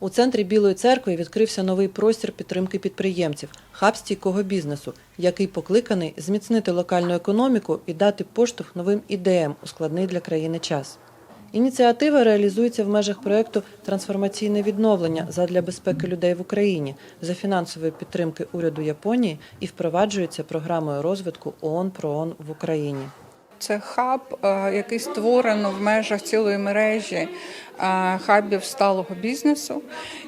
У центрі Білої церкви відкрився новий простір підтримки підприємців хаб стійкого бізнесу, який покликаний зміцнити локальну економіку і дати поштовх новим ідеям у складний для країни час. Ініціатива реалізується в межах проєкту Трансформаційне відновлення задля безпеки людей в Україні за фінансової підтримки уряду Японії і впроваджується програмою розвитку ООН ПРООН в Україні. Це хаб, е, який створено в межах цілої мережі е, хабів сталого бізнесу,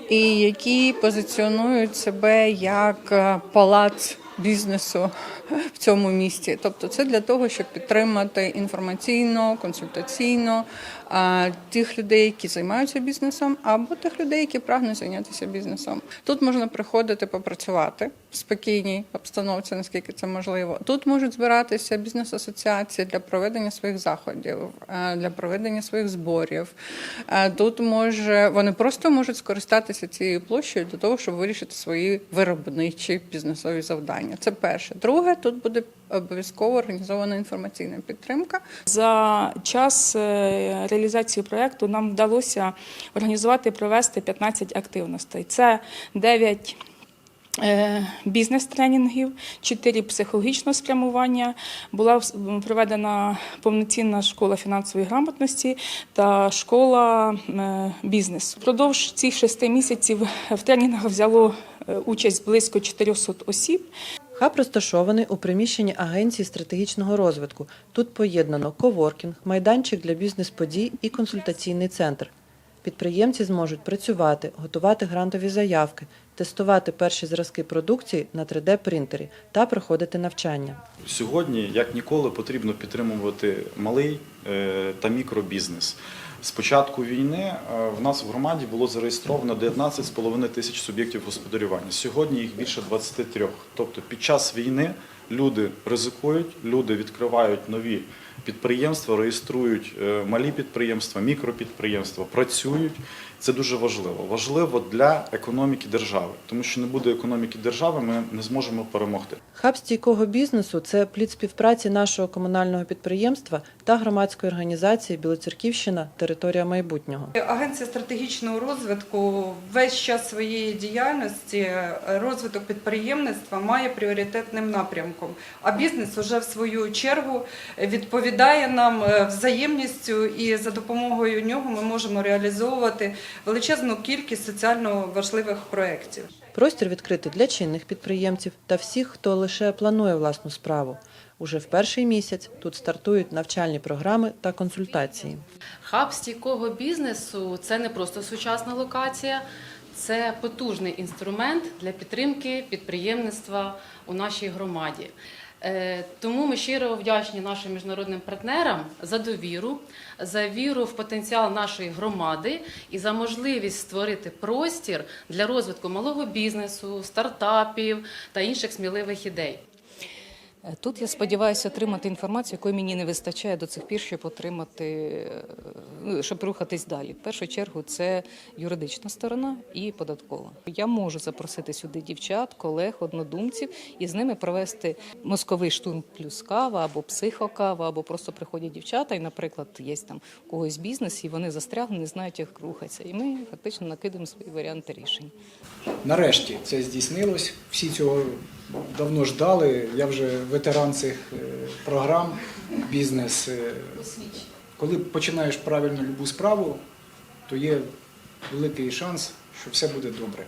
і які позиціонують себе як е, палац бізнесу в цьому місті. Тобто, це для того, щоб підтримати інформаційно, консультаційно тих людей, які займаються бізнесом, або тих людей, які прагнуть зайнятися бізнесом. Тут можна приходити попрацювати в спокійній обстановці, наскільки це можливо. Тут можуть збиратися бізнес-асоціації для проведення своїх заходів, для проведення своїх зборів. Тут може вони просто можуть скористатися цією площею для того, щоб вирішити свої виробничі бізнесові завдання. Це перше. Друге, тут буде обов'язково організована інформаційна підтримка. За час е, реалізації проєкту нам вдалося організувати і провести 15 активностей. Це 9 е, бізнес-тренінгів, 4 психологічного спрямування. Була проведена повноцінна школа фінансової грамотності та школа е, бізнесу. Впродовж цих шести місяців в тренінгах взяло участь близько 400 осіб. Хаб розташований у приміщенні Агенції стратегічного розвитку. Тут поєднано коворкінг, майданчик для бізнес-подій і консультаційний центр. Підприємці зможуть працювати, готувати грантові заявки, тестувати перші зразки продукції на 3D-принтері та проходити навчання. Сьогодні, як ніколи, потрібно підтримувати малий е, та мікробізнес. З початку війни е, в нас в громаді було зареєстровано 19,5 тисяч суб'єктів господарювання. Сьогодні їх більше 23. Тобто під час війни люди ризикують, люди відкривають нові підприємства, реєструють е, малі підприємства, мікропідприємства, працюють. Це дуже важливо. Важливо для економіки держави, тому що не буде економіки держави, ми не зможемо перемогти. Хаб стійкого бізнесу це плід співпраці нашого комунального підприємства та громадської організації Білоцерківщина Територія майбутнього. Агенція стратегічного розвитку весь час своєї діяльності е, розвиток підприємництва має пріоритетним напрямком. А бізнес уже в свою чергу відповідає нам е, взаємністю, і за допомогою нього ми можемо реалізовувати величезну кількість соціально важливих проєктів. Простір відкритий для чинних підприємців та всіх, хто лише планує власну справу. Уже в перший місяць тут стартують навчальні програми та консультації. Хаб стійкого бізнесу це не просто сучасна локація, це потужний інструмент для підтримки підприємництва у нашій громаді. Е, Тому ми щиро вдячні нашим міжнародним партнерам за довіру, за віру в потенціал нашої громади і за можливість створити простір для розвитку малого бізнесу, стартапів та інших сміливих ідей. Е, Тут я сподіваюся отримати інформацію, якої мені не вистачає до цих пір, щоб отримати, е, ну, щоб рухатись далі. В першу чергу це юридична сторона і податкова. Я можу запросити сюди дівчат, колег, однодумців і з ними провести мозковий штурм плюс кава або психокава, або просто приходять дівчата, і, наприклад, є там когось бізнес, і вони застрягли, не знають, як рухатися. І ми фактично накидаємо свої варіанти рішень. Нарешті це здійснилось. Всі цього давно ждали. Я вже ветеран цих е, програм, бізнес. Е, Коли починаєш правильно любу справу, то є великий шанс, що все буде добре.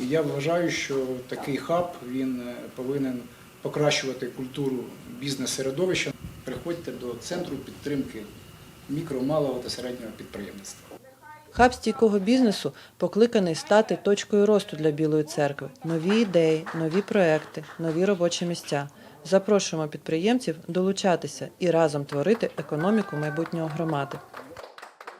І я вважаю, що такий хаб він е, повинен покращувати культуру бізнес-середовища. Приходьте до центру підтримки мікро, малого та середнього підприємництва. Хаб стійкого бізнесу покликаний стати точкою росту для Білої церкви. Нові ідеї, нові проекти, нові робочі місця. Запрошуємо підприємців долучатися і разом творити економіку майбутнього громади.